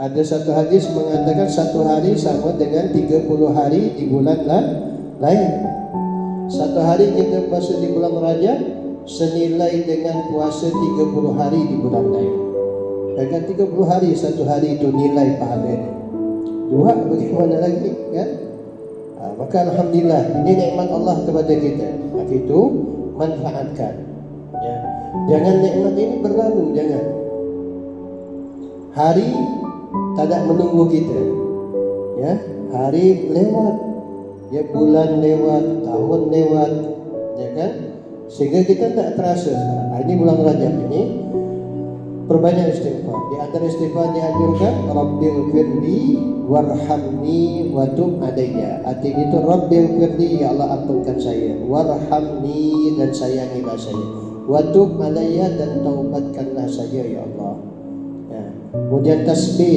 Ada satu hadis mengatakan satu hari sama dengan 30 hari di bulan lain. Satu hari kita puasa di bulan Rajab senilai dengan puasa 30 hari di bulan lain. Dengan 30 hari satu hari itu nilai pahala. Dua bagaimana lagi kan? Ha, maka alhamdulillah ini nikmat Allah kepada kita. Maka itu manfaatkan. Ya. Jangan nikmat ini berlalu jangan. Hari tak ada menunggu kita. Ya, hari lewat, ya bulan lewat, tahun lewat, ya kan? Sehingga kita tak terasa sekarang. Ah, ini bulan Rajab ini perbanyak istighfar. Di antara istighfar dianjurkan Rabbil firli warhamni wa tub alayya. Artinya itu Rabbil firli ya Allah ampunkan saya, warhamni dan sayangilah saya. Wa tub alayya dan taubatkanlah saya ya Allah. Ya. Kemudian tasbih